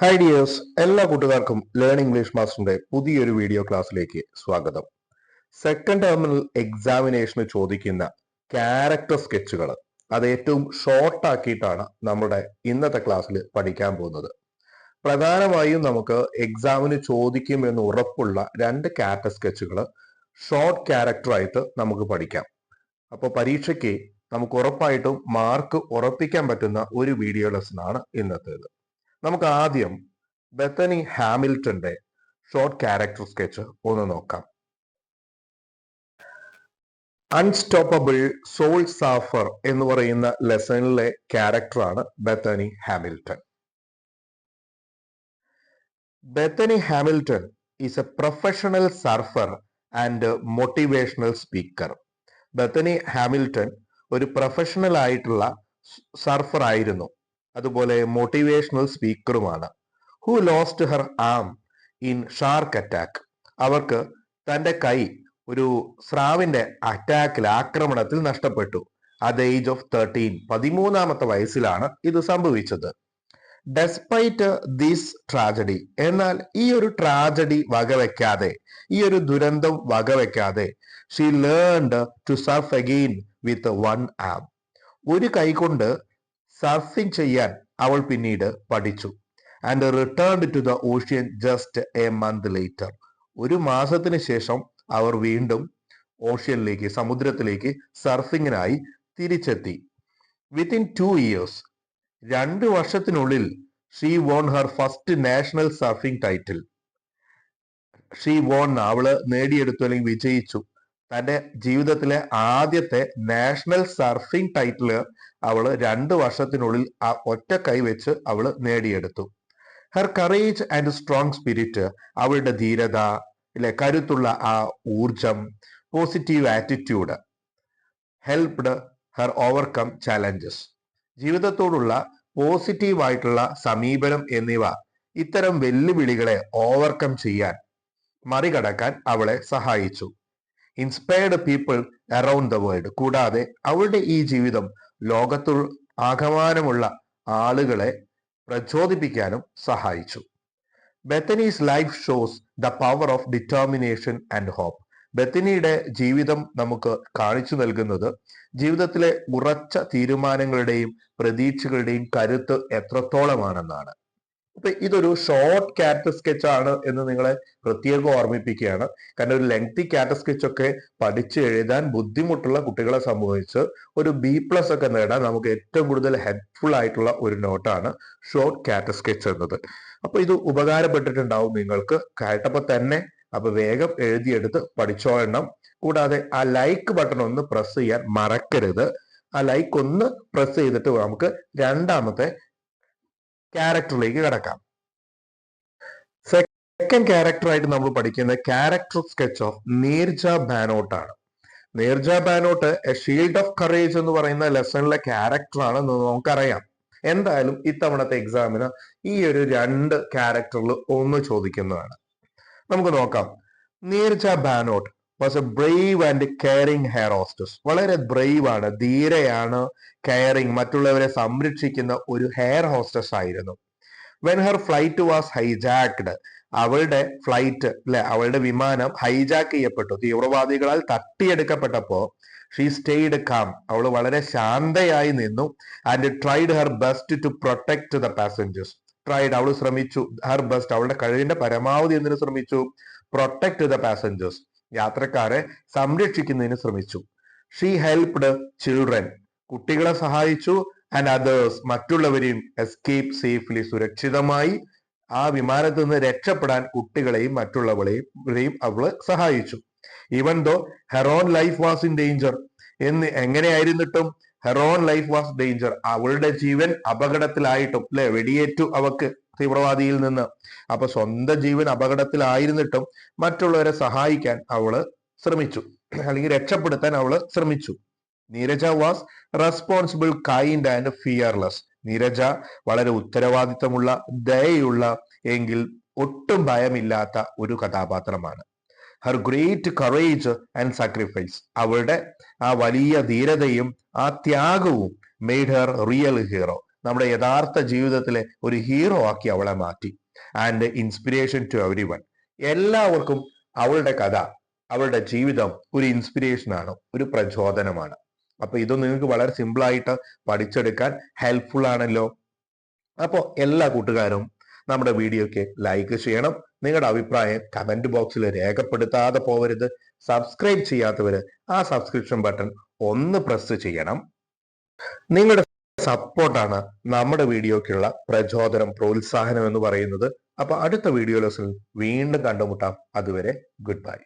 Hi dears എല്ലാ കൂട്ടുകാർക്കും learn English മാസ്റ്ററിന്റെ പുതിയൊരു വീഡിയോ ക്ലാസ്സിലേക്ക് സ്വാഗതം. സെക്കൻഡ് ടെർമിനൽ എക്സാമിനേഷന് ചോദിക്കുന്ന ക്യാരക്ടർ സ്കെച്ചുകൾ അത് ഏറ്റവും ഷോർട്ട് ആക്കിയിട്ടാണ് നമ്മുടെ ഇന്നത്തെ ക്ലാസ്സിൽ പഠിക്കാൻ പോകുന്നത്. പ്രധാനമായും നമുക്ക് എക്സാമിന് ചോദിക്കും എന്ന് ഉറപ്പുള്ള രണ്ട് ക്യാരക്ടർ സ്കെച്ചുകൾ ഷോർട്ട് ക്യാരക്ടറായിട്ട് നമുക്ക് പഠിക്കാം. അപ്പോൾ പരീക്ഷയ്ക്ക് നമുക്ക് ഉറപ്പായിട്ടും മാർക്ക് ഉറപ്പിക്കാൻ പറ്റുന്ന ഒരു വീഡിയോ ലെസൺ ആണ് ഇന്നത്തേത്. നമുക്ക് ആദ്യം ബെത്തനി ഹാമിൽട്ടന്റെ ഷോർട്ട് ക്യാരക്ടർ സ്കെച്ച് ഒന്ന് നോക്കാം. അൺസ്റ്റോപ്പബിൾ സോൾ സാഫർ എന്ന് പറയുന്ന ലെസണിലെ ക്യാരക്ടറാണ് Bethany Hamilton. Bethany Hamilton is a professional surfer and motivational speaker Bethany Hamilton ഒരു പ്രൊഫഷണൽ ആയിട്ടുള്ള സർഫർ ആയിരുന്നു. അതുപോലെ motivational സ്പീക്കറുമാണ് who lost her arm in shark attack അവർക്ക് തന്റെ കൈ ഒരു സ്രാവിന്റെ അറ്റാക്കിൽ ആക്രമണത്തിൽ നഷ്ടപ്പെട്ടു. അറ്റ് ഏജ് ഓഫ് തേർട്ടീൻ പതിമൂന്നാമത്തെ വയസ്സിലാണ് ഇത് സംഭവിച്ചത്. ഡെസ്പൈറ്റ് ദിസ് ട്രാജഡി എന്നാൽ ഈ ഒരു ട്രാജഡി വകവെക്കാതെ ഈ ഒരു ദുരന്തം വകവെക്കാതെ she learned to surf again with one arm ഒരു കൈ കൊണ്ട് സർഫിംഗ് ചെയ്യാൻ അവൾ പിന്നീട് പഠിച്ചു. And return to the ocean just a month later ഒരു മാസത്തിന് ശേഷം അവർ വീണ്ടും ഓഷ്യനിലേക്ക് സമുദ്രത്തിലേക്ക് സർഫിങ്ങിനായി തിരിച്ചെത്തി. വിത്തിൻ ടു ഇയേഴ്സ് രണ്ട് വർഷത്തിനുള്ളിൽ she won her first national surfing title she won അവൾ നേടിയെടുത്തു അല്ലെങ്കിൽ വിജയിച്ചു. തന്റെ ജീവിതത്തിലെ ആദ്യത്തെ നാഷണൽ സർഫിംഗ് ടൈറ്റിൽ അവൾ രണ്ട് വർഷത്തിനുള്ളിൽ ആ ഒറ്റ കൈ വെച്ച് അവൾ നേടിയെടുത്തു. Her courage and strong spirit അവളുടെ ധീരത ഇല്ലെ കരുത്തുള്ള ആ ഊർജം positive attitude helped her overcome challenges ജീവിതത്തോടുള്ള positive ആയിട്ടുള്ള സമീപനം എന്നിവ ഇത്തരം വെല്ലുവിളികളെ ഓവർകം ചെയ്യാൻ മറികടക്കാൻ അവളെ സഹായിച്ചു. Inspired people around the world കൂടാതെ അവരുടെ ഈ ജീവിതം ലോകത്തു ആകമാനമുള്ള ആളുകളെ പ്രചോദിപ്പിക്കാനും സഹായിച്ചു. Bethany's life shows the power of determination and hope ബെത്തനിയുടെ ജീവിതം നമുക്ക് കാണിച്ചു നൽകുന്നത് ജീവിതത്തിലെ ഉറച്ച തീരുമാനങ്ങളുടെയും പ്രതീക്ഷകളുടെയും കരുത്ത് എത്രത്തോളമാണെന്നാണ്. അപ്പൊ ഇതൊരു ഷോർട്ട് ക്യാരക്ടർ സ്കെച്ച് ആണ് എന്ന് നിങ്ങളെ പ്രത്യേകം ഓർമ്മിപ്പിക്കുകയാണ്. കാരണം ഒരു ലെങ്തി ക്യാരക്ടർ സ്കെച്ച് ഒക്കെ പഠിച്ച് എഴുതാൻ ബുദ്ധിമുട്ടുള്ള കുട്ടികളെ സംബന്ധിച്ച് ഒരു ബി പ്ലസ് ഒക്കെ നേടാൻ നമുക്ക് ഏറ്റവും കൂടുതൽ ഹെൽപ്ഫുൾ ആയിട്ടുള്ള ഒരു നോട്ടാണ് ഷോർട്ട് ക്യാരക്ടർ സ്കെച്ച് എന്നത്. അപ്പൊ ഇത് ഉപകാരപ്പെട്ടിട്ടുണ്ടാവും നിങ്ങൾക്ക്. കേട്ടപ്പോ തന്നെ അപ്പൊ വേഗം എഴുതിയെടുത്ത് പഠിച്ചോളണം കൂടാതെ ആ ലൈക്ക് ബട്ടൺ ഒന്ന് പ്രസ് ചെയ്യാൻ മറക്കരുത്. ആ ലൈക്ക് ഒന്ന് പ്രസ് ചെയ്തിട്ട് നമുക്ക് രണ്ടാമത്തെ ക്യാരക്ടറിലേക്ക് കിടക്കാം. സെക്കൻഡ് ക്യാരക്ടറായിട്ട് നമ്മൾ പഠിക്കുന്ന character sketch of Neerja Bhanot ആണ്. Neerja Bhanot a shield of courage എന്ന് പറയുന്ന ലെസണിലെ ക്യാരക്ടറാണ് നമുക്കറിയാം. എന്തായാലും ഇത്തവണത്തെ എക്സാമിന് ഈ ഒരു രണ്ട് ക്യാരക്ടറിൽ ഒന്ന് ചോദിക്കുന്നതാണ്. നമുക്ക് നോക്കാം. Neerja Bhanot was a brave and caring air hostess വളരെ ബ്രേവ് ആണ് ധീരയാണ് കെയറിംഗ് മറ്റുള്ളവരെ സംരക്ഷിക്കുന്ന ഒരു ഹെയർ ഹോസ്റ്റസ് ആയിരുന്നു. When her flight was hijacked അവളുടെ ഫ്ലൈറ്റ് അല്ലെ അവളുടെ വിമാനം ഹൈജാക്ക് ചെയ്യപ്പെട്ടു. തീവ്രവാദികളാൽ തട്ടിയെടുക്കപ്പെട്ടപ്പോ ഷീ സ്റ്റേഡ് കാം അവൾ വളരെ ശാന്തയായി നിന്നു and tried her best to protect the passengers tried അവൾ ശ്രമിച്ചു. ഹെർ ബെസ്റ്റ് അവളുടെ കഴിവിന്റെ പരമാവധി എന്തിനു ശ്രമിച്ചു? പ്രൊട്ടക്ട് ദ പാസഞ്ചേഴ്സ് യാത്രക്കാരെ സംരക്ഷിക്കുന്നതിന് ശ്രമിച്ചു. ഷീ ഹെൽപ്ഡ് ചിൽഡ്രൻ കുട്ടികളെ സഹായിച്ചു. ആൻഡ് അതേഴ്സ് മറ്റുള്ളവരെയും എസ്കേപ്പ് സേഫ്ലി സുരക്ഷിതമായി ആ വിമാനത്തിൽ നിന്ന് രക്ഷപ്പെടാൻ കുട്ടികളെയും മറ്റുള്ളവരെയും അവൾ സഹായിച്ചു. Even though her own life was in danger എന്ന് എങ്ങനെയായിരുന്നിട്ടും her own life was danger അവളുടെ ജീവൻ അപകടത്തിലായിട്ടും അല്ലെ? വെടിയേറ്റു അവക്ക്. തീവ്രവാദിയിൽ നിന്ന്. അപ്പൊ സ്വന്തം ജീവൻ അപകടത്തിലായിരുന്നിട്ടും മറ്റുള്ളവരെ സഹായിക്കാൻ അവൾ ശ്രമിച്ചു. അല്ലെങ്കിൽ രക്ഷപ്പെടുത്താൻ അവൾ ശ്രമിച്ചു. Neerja was responsible kind and fearless Neerja വളരെ ഉത്തരവാദിത്തമുള്ള ദയയുള്ള എങ്കിൽ ഒട്ടും ഭയമില്ലാത്ത ഒരു കഥാപാത്രമാണ്. Her great courage and sacrifice അവളുടെ ആ വലിയ ധീരതയും ആ ത്യാഗവും മെയ്ഡ് ഹർ റിയൽ ഹീറോ നമ്മുടെ യഥാർത്ഥ ജീവിതത്തിലെ ഒരു ഹീറോ ആക്കി അവളെ മാറ്റി. And inspiration to every one എല്ലാവർക്കും അവളുടെ കഥ അവളുടെ ജീവിതം ഒരു ഇൻസ്പിരേഷൻ ആണ് ഒരു പ്രചോദനമാണ്. അപ്പൊ ഇത് നിങ്ങൾക്ക് വളരെ സിമ്പിളായിട്ട് പഠിച്ചെടുക്കാൻ ഹെൽപ്ഫുൾ ആണല്ലോ. അപ്പോൾ എല്ലാ കൂട്ടുകാരും നമ്മുടെ വീഡിയോക്ക് ലൈക്ക് ചെയ്യണം. നിങ്ങളുടെ അഭിപ്രായം കമന്റ് ബോക്സിൽ രേഖപ്പെടുത്താതെ പോവരുത്. സബ്സ്ക്രൈബ് ചെയ്യാത്തവര് ആ സബ്സ്ക്രിപ്ഷൻ ബട്ടൺ ഒന്ന് പ്രസ് ചെയ്യണം. നിങ്ങളുടെ സപ്പോർട്ടാണ് നമ്മുടെ വീഡിയോക്കുള്ള പ്രചോദനം പ്രോത്സാഹനം എന്ന് പറയുന്നത്. അപ്പൊ അടുത്ത വീഡിയോ വീഡിയോസിൽ വീണ്ടും കണ്ടുമുട്ടാം. അതുവരെ ഗുഡ് ബൈ